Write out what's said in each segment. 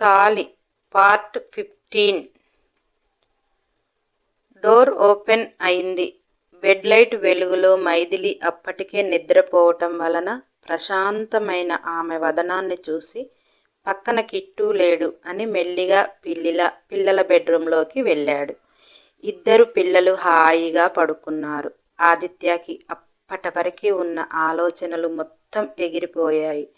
తాలి part fifteen. Door open అయింది. Bed light వెలుగులో మైథిలి అప్పటికే నిద్రపోవటం వలన ప్రశాంతమైన ఆమె వదనాన్ని చూసి పక్కన కిట్టు లేడు అని మెల్లిగా పిల్లిల పిల్లల బెడ్రూంలోకి వెళ్ళాడు. ఇద్దరు పిల్లలు హాయిగా పడుకున్నారు. ఆదిత్యకి అప్పటి ఉన్న ఆలోచనలు మొత్తం ఎగిరిపోయాయి.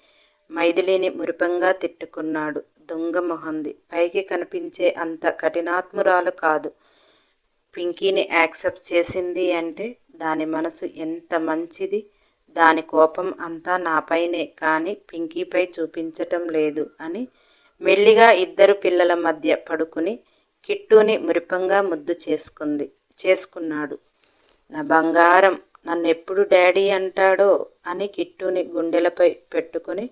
మైథిలిని మురిపంగా తిట్టుకున్నాడు. దొంగ మొహంది పైకి కనిపించే అంత కఠినాత్మురాలు కాదు. పింకీని యాక్సెప్ట్ చేసింది అంటే దాని మనసు ఎంత మంచిది? దాని కోపం అంతా నాపైనే కానీ పింకీపై చూపించటం లేదు అని మెల్లిగా ఇద్దరు పిల్లల మధ్య పడుకుని కిట్టుని మురిపంగా ముద్దు చేసుకుంది చేసుకున్నాడు. నా బంగారం నన్ను ఎప్పుడు డాడీ అంటాడో అని కిట్టుని గుండెలపై పెట్టుకుని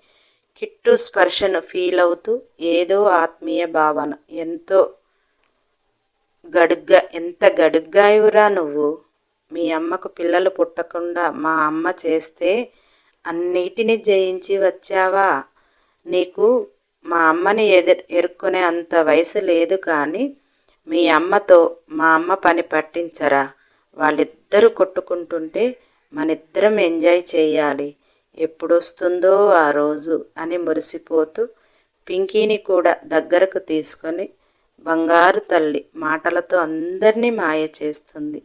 కిట్టు స్పర్శను ఫీల్ అవుతూ ఏదో ఆత్మీయ భావన. ఎంతో గడుగ్గా ఎంత గడుగ్గాయురా నువ్వు? మీ అమ్మకు పిల్లలు పుట్టకుండా మా అమ్మ చేస్తే అన్నిటిని జయించి వచ్చావా? నీకు మా అమ్మని ఎదుర్ ఎరుక్కునే అంత వయసు లేదు కానీ మీ అమ్మతో మా అమ్మ పని పట్టించరా? వాళ్ళిద్దరూ కొట్టుకుంటుంటే మనిద్దరం ఎంజాయ్ చేయాలి. ఎప్పుడొస్తుందో ఆ రోజు అని మురిసిపోతూ పింకీని కూడా దగ్గరకు తీసుకొని బంగారు తల్లి మాటలతో అందరినీ మాయ చేస్తుంది.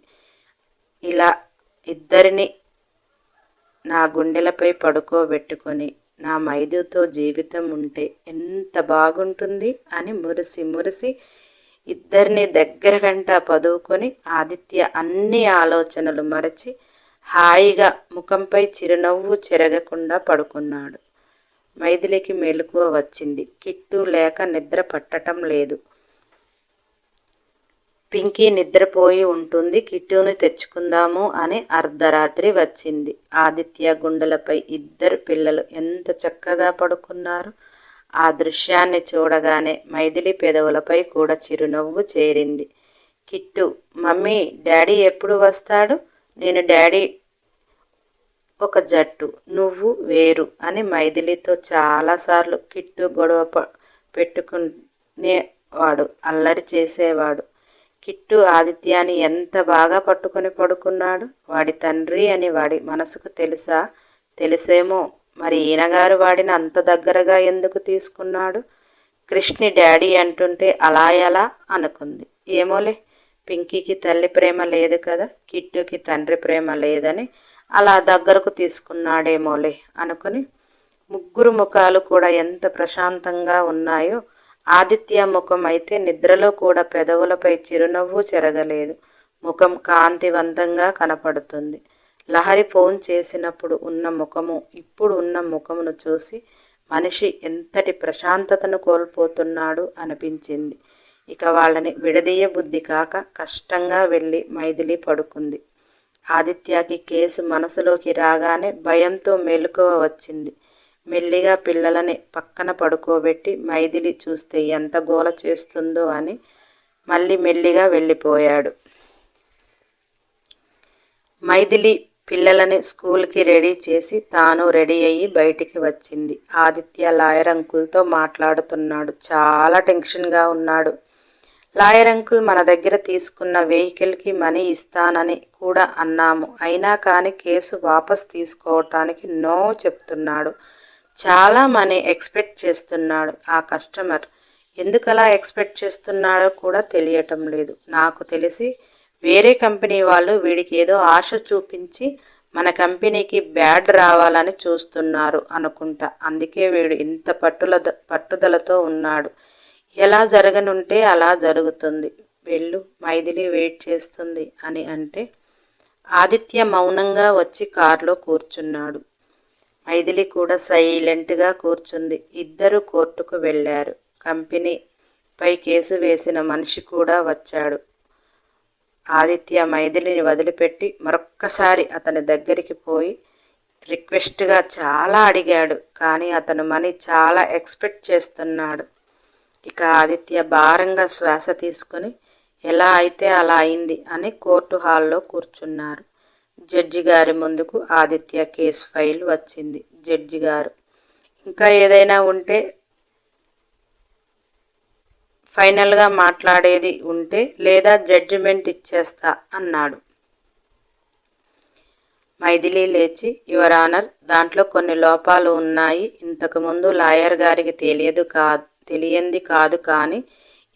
ఇలా ఇద్దరిని నా గుండెలపై పడుకోబెట్టుకొని నా మైదుతో జీవితం ఉంటే ఎంత బాగుంటుంది అని మురిసి మురిసి ఇద్దరిని దగ్గర గంట పదువుకొని ఆదిత్య అన్ని ఆలోచనలు మరచి హాయిగా ముఖంపై చిరునవ్వు చెరగకుండా పడుకున్నాడు. మైథిలికి మెలకువ వచ్చింది. కిట్టు లేక నిద్ర పట్టటం లేదు. పింకీ నిద్రపోయి ఉంటుంది. కిట్టుని తెచ్చుకుందాము అని అర్ధరాత్రి వచ్చింది. ఆదిత్య గుండెలపై ఇద్దరు పిల్లలు ఎంత చక్కగా పడుకున్నారు. ఆ దృశ్యాన్ని చూడగానే మైథిలి పెదవులపై కూడా చిరునవ్వు చేరింది. కిట్టు మమ్మీ డాడీ ఎప్పుడు వస్తాడు? నేను డాడీ ఒక జట్టు నువ్వు వేరు అని మైథిలితో చాలాసార్లు కిట్టు గొడవ పెట్టుకునేవాడు అల్లరి చేసేవాడు. కిట్టు ఆదిత్యాన్ని ఎంత బాగా పట్టుకొని పడుకున్నాడు? వాడి తండ్రి అని వాడి మనసుకు తెలుసా? తెలుసేమో. మరి ఈయనగారు వాడిని అంత దగ్గరగా ఎందుకు తీసుకున్నాడు? కృష్ణి డాడీ అంటుంటే అలా ఎలా? అనుకుంది. ఏమోలే. పింకీకి తల్లి ప్రేమ లేదు కదా కిట్టుకి తండ్రి ప్రేమ లేదని అలా దగ్గరకు తీసుకున్నాడేమోలే అనుకుని ముగ్గురు ముఖాలు కూడా ఎంత ప్రశాంతంగా ఉన్నాయో ఆదిత్య ముఖం అయితే నిద్రలో కూడా పెదవులపై చిరునవ్వు చెరగలేదు. ముఖం కాంతివంతంగా కనపడుతుంది. లహరి ఫోన్ చేసినప్పుడు ఉన్న ముఖము ఇప్పుడు ఉన్న ముఖమును చూసి మనిషి ఎంతటి ప్రశాంతతను కోల్పోతున్నాడు అనిపించింది. ఇక వాళ్ళని విడదీయ బుద్ధి కాక కష్టంగా వెళ్ళి మైథిలి పడుకుంది. ఆదిత్యకి కేసు మనసులోకి రాగానే భయంతో మెలకువ వచ్చింది. మెల్లిగా పిల్లలని పక్కన పడుకోబెట్టి మైథిలి చూస్తే ఎంత గోల చేస్తుందో అని మళ్ళీ మెల్లిగా వెళ్ళిపోయాడు. మైథిలి పిల్లలని స్కూల్కి రెడీ చేసి తాను రెడీ అయ్యి బయటికి వచ్చింది. ఆదిత్య లాయర్ అంకుల్తో మాట్లాడుతున్నాడు. చాలా టెన్షన్గా ఉన్నాడు. లాయర్ అంకుల్ మన దగ్గర తీసుకున్న వెహికల్కి మనీ ఇస్తానని కూడా అన్నాము. అయినా కానీ కేసు వాపస్ తీసుకోవటానికి నో చెప్తున్నాడు. చాలా మనీ ఎక్స్పెక్ట్ చేస్తున్నాడు ఆ కస్టమర్. ఎందుకలా ఎక్స్పెక్ట్ చేస్తున్నాడో కూడా తెలియటం లేదు. నాకు తెలిసి వేరే కంపెనీ వాళ్ళు వీడికి ఏదో ఆశ చూపించి మన కంపెనీకి బ్యాడ్ రావాలని చూస్తున్నారు అనుకుంటా. అందుకే వీడు ఇంత పట్టుల పట్టుదలతో ఉన్నాడు. ఎలా జరగనుంటే అలా జరుగుతుంది. వెళ్ళు మైథిలి వెయిట్ చేస్తుంది అని అంటే ఆదిత్య మౌనంగా వచ్చి కారులో కూర్చున్నాడు. మైథిలి కూడా సైలెంట్గా కూర్చుంది. ఇద్దరు కోర్టుకు వెళ్ళారు. కంపెనీపై కేసు వేసిన మనిషి కూడా వచ్చాడు. ఆదిత్య మైథిలిని వదిలిపెట్టి మరొక్కసారి అతని దగ్గరికి పోయి రిక్వెస్ట్గా చాలా అడిగాడు. కానీ అతను మనీ చాలా ఎక్స్పెక్ట్ చేస్తున్నాడు. ఇక ఆదిత్య భారంగా శ్వాస తీసుకొని ఎలా అయితే అలా అయింది అని కోర్టు హాల్లో కూర్చున్నారు. జడ్జి గారి ముందుకు ఆదిత్య కేసు ఫైల్ వచ్చింది. జడ్జి గారు ఇంకా ఏదైనా ఉంటే ఫైనల్గా మాట్లాడేది ఉంటే లేదా జడ్జిమెంట్ ఇచ్చేస్తా అన్నాడు. మైథిలి లేచి యువర్ ఆనర్ దాంట్లో కొన్ని లోపాలు ఉన్నాయి. ఇంతకుముందు లాయర్ గారికి తెలియదు కాదు. తెలియంది కాదు కానీ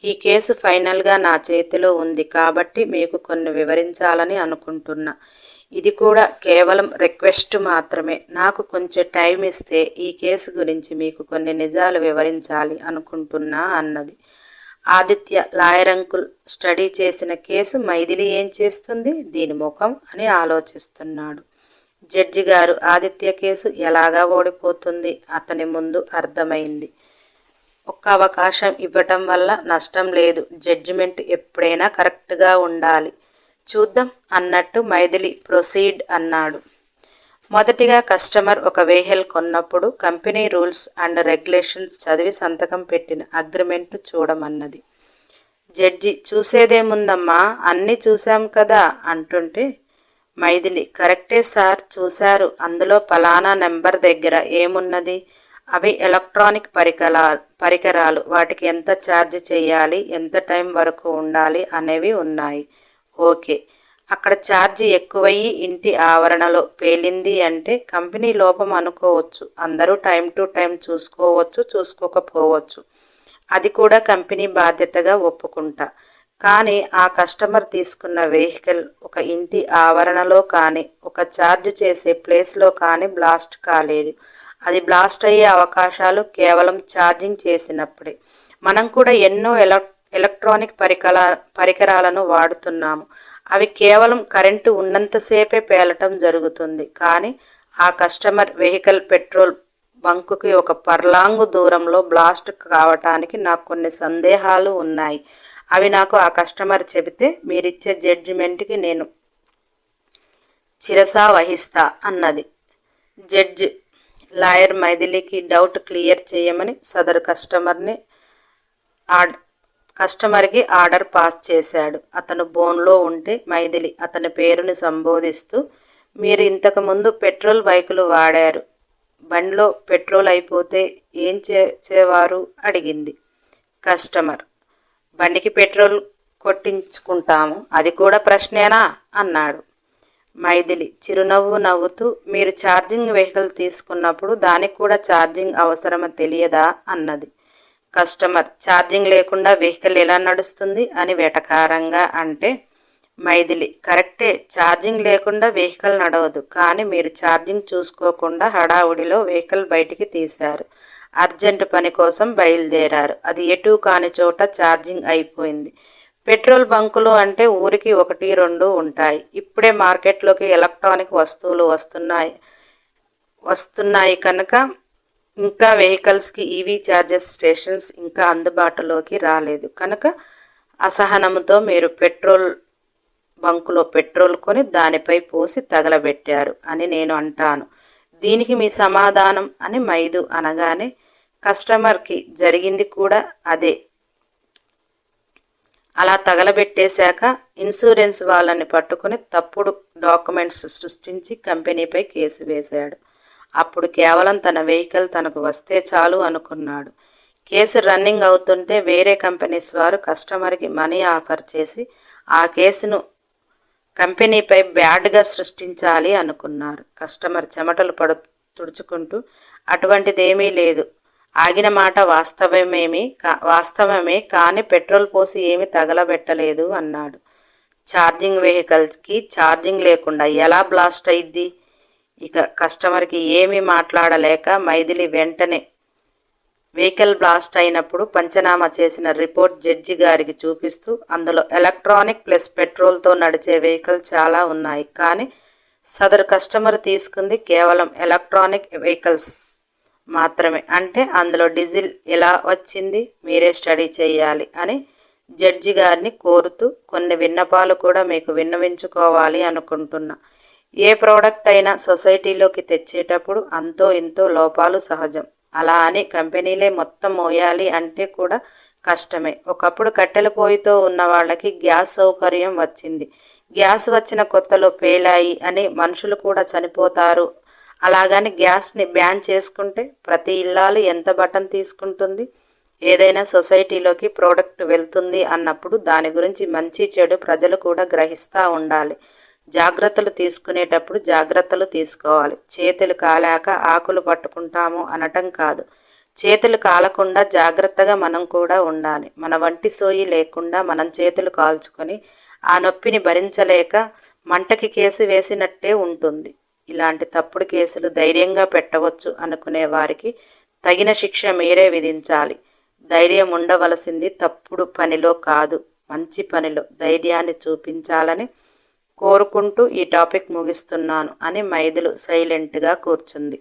ఈ కేసు ఫైనల్గా నా చేతిలో ఉంది కాబట్టి మీకు కొన్ని వివరించాలని అనుకుంటున్నా. ఇది కూడా కేవలం రిక్వెస్ట్ మాత్రమే. నాకు కొంచెం టైం ఇస్తే ఈ కేసు గురించి మీకు కొన్ని నిజాలు వివరించాలి అనుకుంటున్నా అన్నది. ఆదిత్య లాయర్ అంకుల్ స్టడీ చేసిన కేసు మైథిలి ఏం చేస్తుంది? దీని ముఖం అని ఆలోచిస్తున్నాడు. జడ్జి గారు ఆదిత్య కేసు ఎలాగా ఓడిపోతుంది? అతని ముందు అర్థమైంది. ఒక్క అవకాశం ఇవ్వటం వల్ల నష్టం లేదు. జడ్జిమెంట్ ఎప్పుడైనా కరెక్ట్గా ఉండాలి. చూద్దాం అన్నట్టు మైథిలి ప్రొసీడ్ అన్నాడు. మొదటిగా కస్టమర్ ఒక వెహికల్ కొన్నప్పుడు కంపెనీ రూల్స్ అండ్ రెగ్యులేషన్స్ చదివి సంతకం పెట్టిన అగ్రిమెంట్ చూడమన్నది. జడ్జి చూసేదేముందమ్మా? అన్నీ చూశాం కదా? అంటుంటే మైథిలి కరెక్టే సార్ చూశారు. అందులో పలానా నెంబర్ దగ్గర ఏమున్నది? అవి ఎలక్ట్రానిక్ పరికరా పరికరాలు. వాటికి ఎంత ఛార్జ్ చేయాలి? ఎంత టైం వరకు ఉండాలి? అనేవి ఉన్నాయి. ఓకే. అక్కడ ఛార్జ్ ఎక్కువయ్యి ఇంటి ఆవరణలో పేలింది అంటే కంపెనీ లోపం అనుకోవచ్చు. అందరూ టైం టు టైం చూసుకోవచ్చు చూసుకోకపోవచ్చు. అది కూడా కంపెనీ బాధ్యతగా ఒప్పుకుంటా. కానీ ఆ కస్టమర్ తీసుకున్న వెహికల్ ఒక ఇంటి ఆవరణలో కానీ ఒక ఛార్జ్ చేసే ప్లేస్లో కానీ బ్లాస్ట్ కాలేదు. అది బ్లాస్ట్ అయ్యే అవకాశాలు కేవలం ఛార్జింగ్ చేసినప్పుడే. మనం కూడా ఎన్నో ఎలక్ ఎలక్ట్రానిక్ పరికరా పరికరాలను వాడుతున్నాము. అవి కేవలం కరెంటు ఉన్నంతసేపే పేలటం జరుగుతుంది. కానీ ఆ కస్టమర్ వెహికల్ పెట్రోల్ బంకుకి ఒక పర్లాంగు దూరంలో బ్లాస్ట్ కావటానికి నాకు కొన్ని సందేహాలు ఉన్నాయి. అవి నాకు ఆ కస్టమర్ చెబితే మీరిచ్చే జడ్జిమెంట్కి నేను చిరసా వహిస్తా అన్నది. జడ్జి లాయర్ మైథిలికి డౌట్ క్లియర్ చేయమని సదరు కస్టమర్ని ఆడ్ కస్టమర్కి ఆర్డర్ పాస్ చేశాడు. అతను బోన్లో ఉంటే మైథిలి అతని పేరుని సంబోధిస్తూ మీరు ఇంతకుముందు పెట్రోల్ బైకులు వాడారు. బండిలో పెట్రోల్ అయిపోతే ఏం చేసేవారు? అడిగింది కస్టమర్. బండికి పెట్రోల్ కొట్టించుకుంటాము. అది కూడా ప్రశ్నేనా? అన్నాడు. మైథిలి చిరునవ్వు నవ్వుతూ మీరు ఛార్జింగ్ వెహికల్ తీసుకున్నప్పుడు దానికి కూడా ఛార్జింగ్ అవసరమా తెలియదా అన్నది. కస్టమర్ ఛార్జింగ్ లేకుండా వెహికల్ ఎలా నడుస్తుంది అని వెటకారంగా అంటే మైథిలి కరెక్టే ఛార్జింగ్ లేకుండా వెహికల్ నడవదు కానీ మీరు ఛార్జింగ్ చూసుకోకుండా హడావుడిలో వెహికల్ బయటికి తీశారు. అర్జెంట్ పని కోసం బయలుదేరారు. అది ఎటు కాని చోట ఛార్జింగ్ అయిపోయింది. పెట్రోల్ బంకులు అంటే ఊరికి ఒకటి రెండు ఉంటాయి. ఇప్పుడే మార్కెట్లోకి ఎలక్ట్రానిక్ వస్తువులు వస్తున్నాయి. వస్తున్నాయి కనుక ఇంకా వెహికల్స్కి ఈవీ ఛార్జెస్ స్టేషన్స్ ఇంకా అందుబాటులోకి రాలేదు. కనుక అసహనంతో మీరు పెట్రోల్ బంకులో పెట్రోల్ కొని దానిపై పోసి తగలబెట్టారు అని నేను అంటాను. దీనికి మీ సమాధానం అని మైదు అనగానే కస్టమర్కి జరిగింది కూడా అదే. అలా తగలబెట్టేశాక ఇన్సూరెన్స్ వాళ్ళని పట్టుకుని తప్పుడు డాక్యుమెంట్స్ సృష్టించి కంపెనీపై కేసు వేశాడు. అప్పుడు కేవలం తన వెహికల్ తనకు వస్తే చాలు అనుకున్నాడు. కేసు రన్నింగ్ అవుతుంటే వేరే కంపెనీస్ వారు కస్టమర్కి మనీ ఆఫర్ చేసి ఆ కేసును కంపెనీపై బ్యాడ్గా సృష్టించాలి అనుకున్నారు. కస్టమర్ చెమటలు పడు తుడుచుకుంటూ అటువంటిదేమీ లేదు. ఆగిన మాట వాస్తవమేమి కా వాస్తవమే కానీ పెట్రోల్ పోసి ఏమి తగలబెట్టలేదు అన్నాడు. ఛార్జింగ్ వెహికల్స్కి ఛార్జింగ్ లేకుండా ఎలా బ్లాస్ట్ అయింది ఇక కస్టమర్కి ఏమీ మాట్లాడలేక మైథిలి వెంటనే వెహికల్ బ్లాస్ట్ అయినప్పుడు పంచనామా చేసిన రిపోర్ట్ జడ్జి గారికి చూపిస్తూ అందులో ఎలక్ట్రానిక్ ప్లస్ పెట్రోల్తో నడిచే వెహికల్ చాలా ఉన్నాయి. కానీ సదరు కస్టమర్ తీసుకుంది కేవలం ఎలక్ట్రానిక్ వెహికల్స్. మాత్రమే. అంటే అందులో డీజిల్ ఎలా వచ్చింది మీరే స్టడీ చేయాలి అని జడ్జి గారిని కోరుతూ కొన్ని విన్నపాలు కూడా మీకు విన్నవించుకోవాలి అనుకుంటున్నా. ఏ ప్రోడక్ట్ అయినా సొసైటీలోకి తెచ్చేటప్పుడు అంతో ఇంతో లోపాలు సహజం. అలా అని కంపెనీలే మొత్తం మోయాలి అంటే కూడా కష్టమే. ఒకప్పుడు కట్టెల పొయ్యితో ఉన్న వాళ్ళకి గ్యాస్ సౌకర్యం వచ్చింది. గ్యాస్ వచ్చిన కొత్తలో పేలాయి అని మనుషులు కూడా చనిపోతారు అలాగని గ్యాస్ని బ్యాన్ చేసుకుంటే ప్రతి ఇల్లాలు ఎంత బటన్ తీసుకుంటుంది? ఏదైనా సొసైటీలోకి ప్రోడక్ట్ వెళ్తుంది అన్నప్పుడు దాని గురించి మంచి చెడు ప్రజలు కూడా గ్రహిస్తూ ఉండాలి. జాగ్రత్తలు తీసుకునేటప్పుడు జాగ్రత్తలు తీసుకోవాలి. చేతులు కాలాక ఆకులు పట్టుకుంటాము అనటం కాదు. చేతులు కాలకుండా జాగ్రత్తగా మనం కూడా ఉండాలి. మన వంటి సోయి లేకుండా మనం చేతులు కాల్చుకొని ఆ నొప్పిని భరించలేక మంటకి కేసు వేసినట్టే ఉంటుంది. ఇలాంటి తప్పుడు కేసులు ధైర్యంగా పెట్టవచ్చు అనుకునే వారికి తగిన శిక్ష మీరే విధించాలి. ధైర్యం ఉండవలసింది తప్పుడు పనిలో కాదు మంచి పనిలో ధైర్యాన్ని చూపించాలని కోరుకుంటూ ఈ టాపిక్ ముగిస్తున్నాను అని మైదులు సైలెంట్గా కూర్చుంది.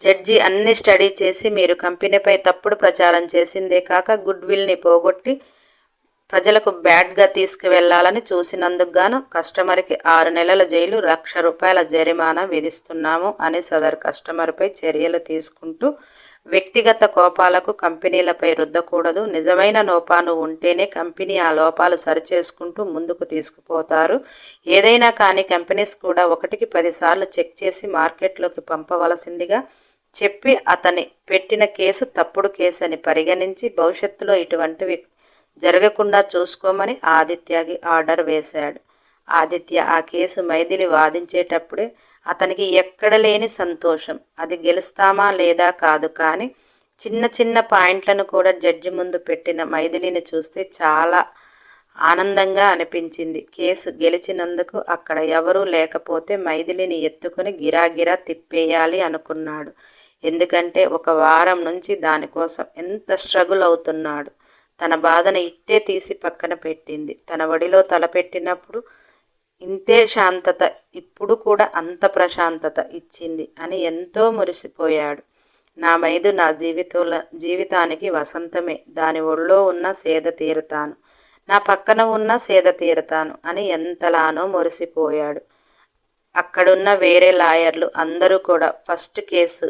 జడ్జి అన్ని స్టడీ చేసి మీరు కంపెనీపై తప్పుడు ప్రచారం చేసిందే కాక గుడ్ విల్ని పోగొట్టి ప్రజలకు బ్యాడ్గా తీసుకువెళ్ళాలని చూసినందుకు గాను కస్టమర్కి ఆరు నెలల జైలు లక్ష రూపాయల జరిమానా విధిస్తున్నాము అని సదరు కస్టమర్పై చర్యలు తీసుకుంటూ వ్యక్తిగత కోపాలకు కంపెనీలపై రుద్దకూడదు. నిజమైన లోపాలు ఉంటేనే కంపెనీ ఆ లోపాలు సరిచేసుకుంటూ ముందుకు తీసుకుపోతారు. ఏదైనా కానీ కంపెనీస్ కూడా ఒకటికి పదిసార్లు చెక్ చేసి మార్కెట్లోకి పంపవలసిందిగా చెప్పి అతని పెట్టిన కేసు తప్పుడు కేసు అని పరిగణించి భవిష్యత్తులో ఇటువంటివి జరగకుండా చూసుకోమని ఆదిత్యకి ఆర్డర్ వేశాడు. ఆదిత్య ఆ కేసు మైథిలి వాదించేటప్పుడే అతనికి ఎక్కడ లేని సంతోషం. అది గెలుస్తామా లేదా కాదు కానీ చిన్న చిన్న పాయింట్లను కూడా జడ్జి ముందు పెట్టిన మైథిలిని చూస్తే చాలా ఆనందంగా అనిపించింది. కేసు గెలిచినందుకు అక్కడ ఎవరూ లేకపోతే మైథిలిని ఎత్తుకుని గిరాగిరా తిప్పేయాలి అనుకున్నాడు. ఎందుకంటే ఒక వారం నుంచి దానికోసం ఎంత స్ట్రగుల్ అవుతున్నాడు. తన బాధను ఇట్టే తీసి పక్కన పెట్టింది. తన వడిలో తలపెట్టినప్పుడు ఇంతే శాంతత ఇప్పుడు కూడా అంత ప్రశాంతత ఇచ్చింది అని ఎంతో మురిసిపోయాడు. నా మైదు నా జీవితంలో జీవితానికి వసంతమే దాని ఒళ్ళో ఉన్న సేద తీరుతాను. నా పక్కన ఉన్న సేద తీరుతాను అని ఎంతలానో మురిసిపోయాడు. అక్కడున్న వేరే లాయర్లు అందరూ కూడా ఫస్ట్ కేసు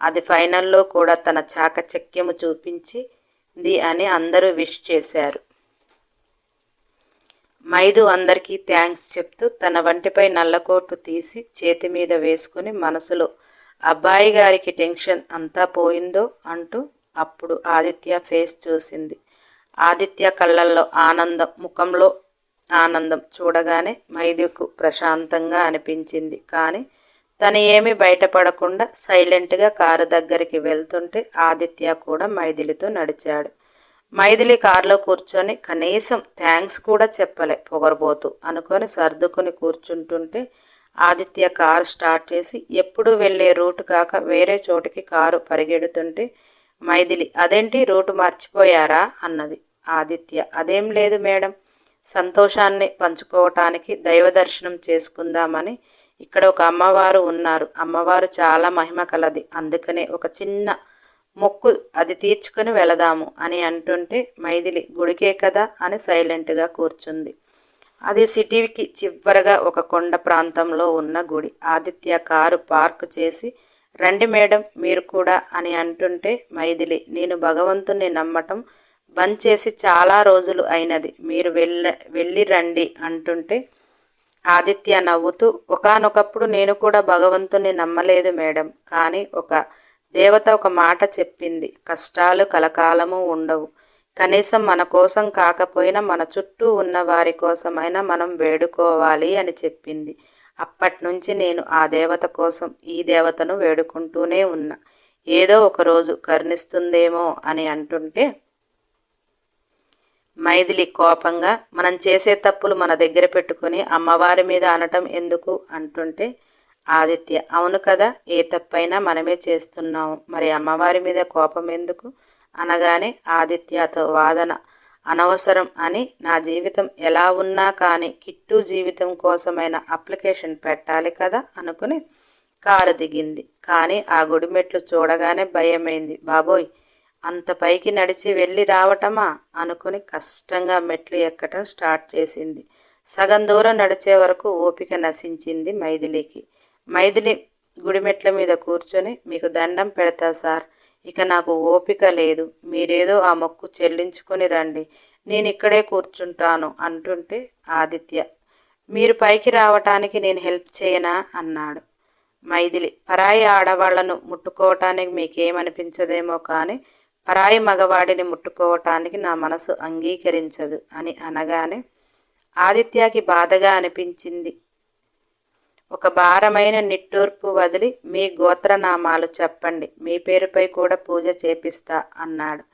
అది ఫైనల్లో కూడా తన చాకచక్యము చూపించి ది అని అందరూ విష్ చేశారు. మైదు అందరికీ థ్యాంక్స్ చెప్తూ తన వంటిపై నల్లకోటు తీసి చేతి మీద వేసుకుని మనసులో అబ్బాయి గారికి టెన్షన్ అంతా పోయిందో? అంటూ అప్పుడు ఆదిత్య ఫేస్ చూసింది. ఆదిత్య కళ్ళల్లో ఆనందం ముఖంలో ఆనందం చూడగానే మైదుకు ప్రశాంతంగా అనిపించింది. కానీ తను ఏమీ బయటపడకుండా సైలెంట్గా కారు దగ్గరికి వెళ్తుంటే ఆదిత్య కూడా మైథిలితో నడిచాడు. మైథిలి కారులో కూర్చొని కనీసం థ్యాంక్స్ కూడా చెప్పలే పొగరబోతూ అనుకొని సర్దుకుని కూర్చుంటుంటే ఆదిత్య కారు స్టార్ట్ చేసి ఎప్పుడు వెళ్ళే రూటు కాక వేరే చోటికి కారు పరిగెడుతుంటే మైథిలి అదేంటి రూటు మర్చిపోయారా? అన్నది. ఆదిత్య అదేం లేదు మేడం సంతోషాన్ని పంచుకోవటానికి దైవ దర్శనం చేసుకుందామని ఇక్కడ ఒక అమ్మవారు ఉన్నారు. అమ్మవారు చాలా మహిమ కలది. అందుకనే ఒక చిన్న మొక్కు అది తీర్చుకొని వెళదాము అని అంటుంటే మైథిలి గుడికే కదా అని సైలెంట్గా కూర్చుంది. అది సిటీకి చివరగా ఒక కొండ ప్రాంతంలో ఉన్న గుడి. ఆదిత్య కారు పార్క్ చేసి రండి మేడం మీరు కూడా అని అంటుంటే మైథిలి నేను భగవంతుణ్ణి నమ్మటం బంద్ చేసి చాలా రోజులు అయినది. మీరు వెళ్ళ వెళ్ళి రండి అంటుంటే ఆదిత్య నవ్వుతూ ఒకనొకప్పుడు నేను కూడా భగవంతుని నమ్మలేదు మేడం. కానీ ఒక దేవత ఒక మాట చెప్పింది. కష్టాలు కలకాలము ఉండవు. కనీసం మన కోసం కాకపోయినా మన చుట్టూ ఉన్న వారి కోసమైనా మనం వేడుకోవాలి అని చెప్పింది. అప్పటి నుంచి నేను ఆ దేవత కోసం ఈ దేవతను వేడుకుంటూనే ఉన్నా. ఏదో ఒకరోజు కరుణిస్తుందేమో అని అంటుంటే మైథిలి కోపంగా మనం చేసే తప్పులు మన దగ్గర పెట్టుకుని అమ్మవారి మీద అనటం ఎందుకు అంటుంటే ఆదిత్య అవును కదా ఏ తప్పైనా మనమే చేస్తున్నాము మరి అమ్మవారి మీద కోపం ఎందుకు? అనగానే ఆదిత్యతో వాదన. అనవసరం అని నా జీవితం ఎలా ఉన్నా కానీ కిట్టు జీవితం కోసమైన అప్లికేషన్ పెట్టాలి కదా అనుకుని కారు దిగింది. కానీ ఆ గుడిమెట్లు చూడగానే భయమైంది. బాబోయ్ అంత పైకి నడిచి వెళ్ళి రావటమా? అనుకుని కష్టంగా మెట్లు ఎక్కటం స్టార్ట్ చేసింది. సగం దూరం నడిచే వరకు ఓపిక నశించింది మైథిలికి. మైథిలి గుడిమెట్ల మీద కూర్చొని మీకు దండం పెడతా సార్. ఇక నాకు ఓపిక లేదు. మీరేదో ఆ మొక్కు చెల్లించుకొని రండి. నేను ఇక్కడే కూర్చుంటాను అంటుంటే ఆదిత్య. మీరు పైకి రావటానికి నేను హెల్ప్ చేయనా? అన్నాడు. మైథిలి. పరాయి ఆడవాళ్ళను ముట్టుకోవటానికి మీకేమనిపించదేమో కానీ పరాయి మగవాడిని ముట్టుకోవటానికి నా మనసు అంగీకరించదు అని అనగానే ఆదిత్యకి బాధగా అనిపించింది. ఒక భారమైన నిట్టూర్పు వదిలి మీ గోత్రనామాలు చెప్పండి మీ పేరుపై కూడా పూజ చేపిస్తా అన్నాడు.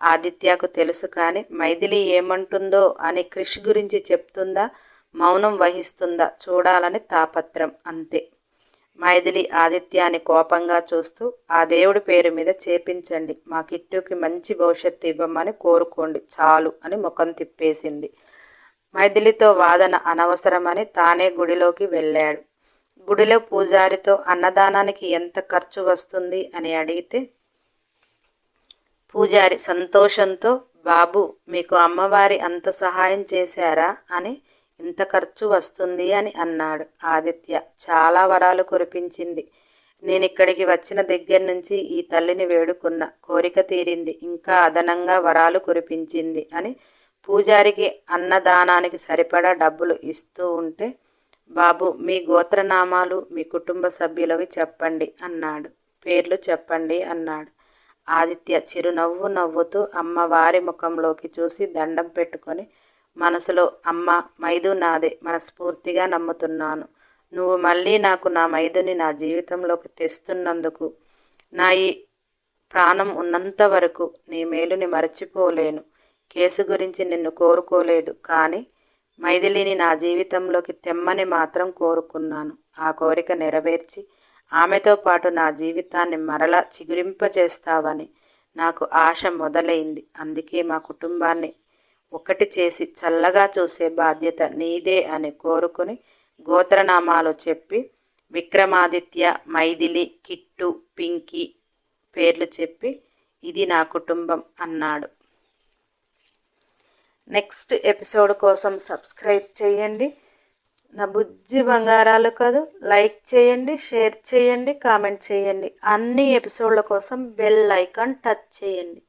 ఆదిత్యకు తెలుసు కానీ మైథిలి ఏమంటుందో అని క్రిష్ గురించి చెప్తుందా మౌనం వహిస్తుందా చూడాలని తాపత్రం అంతే. మైథిలి ఆదిత్యాన్ని కోపంగా చూస్తూ ఆ దేవుడి పేరు మీద చేపించండి. మా కిట్టుకి మంచి భవిష్యత్తు ఇవ్వమని కోరుకోండి. చాలు అని ముఖం తిప్పేసింది. మైథిలితో వాదన అనవసరమని తానే గుడిలోకి వెళ్ళాడు. గుడిలో పూజారితో అన్నదానానికి ఎంత ఖర్చు వస్తుంది? అని అడిగితే పూజారి సంతోషంతో బాబు మీకు అమ్మవారి అంత సహాయం చేశారా? అని ఇంత ఖర్చు వస్తుంది అని అన్నాడు ఆదిత్య. చాలా వరాలు కురిపించింది. నేను ఇక్కడికి వచ్చిన దగ్గర నుంచి ఈ తల్లిని వేడుకున్న. కోరిక తీరింది. ఇంకా అదనంగా వరాలు కురిపించింది అని పూజారికి అన్నదానానికి సరిపడా డబ్బులు ఇస్తూ ఉంటే బాబు మీ గోత్రనామాలు మీ కుటుంబ సభ్యులవి చెప్పండి అన్నాడు. పేర్లు చెప్పండి అన్నాడు. ఆదిత్య చిరునవ్వు నవ్వుతూ అమ్మవారి ముఖంలోకి చూసి దండం పెట్టుకొని మనసులో అమ్మ మైదు నాదే మనస్ఫూర్తిగా నమ్ముతున్నాను. నువ్వు మళ్ళీ నాకు నా మైదుని నా జీవితంలోకి తెస్తున్నందుకు నా ఈ ప్రాణం ఉన్నంత వరకు నీ మేలుని మరచిపోలేను. కేసు గురించి నిన్ను కోరుకోలేదు కానీ మైథిలిని నా జీవితంలోకి తెమ్మని మాత్రం కోరుకున్నాను. ఆ కోరిక నెరవేర్చి ఆమెతో పాటు నా జీవితాన్ని మరలా చిగురింపచేస్తావని నాకు ఆశ మొదలైంది. అందుకే మా కుటుంబాన్ని ఒకటి చేసి చల్లగా చూసే బాధ్యత నీదే అని కోరుకుని గోత్రనామాలు చెప్పి విక్రమాదిత్య మైథిలి కిట్టు పింకీ పేర్లు చెప్పి ఇది నా కుటుంబం అన్నాడు. నెక్స్ట్ ఎపిసోడ్ కోసం సబ్స్క్రైబ్ చేయండి. నా బుజ్జి బంగారాలు కాదు లైక్ చేయండి షేర్ చేయండి కామెంట్ చేయండి. అన్ని ఎపిసోడ్ల కోసం బెల్ ఐకాన్ టచ్ చేయండి.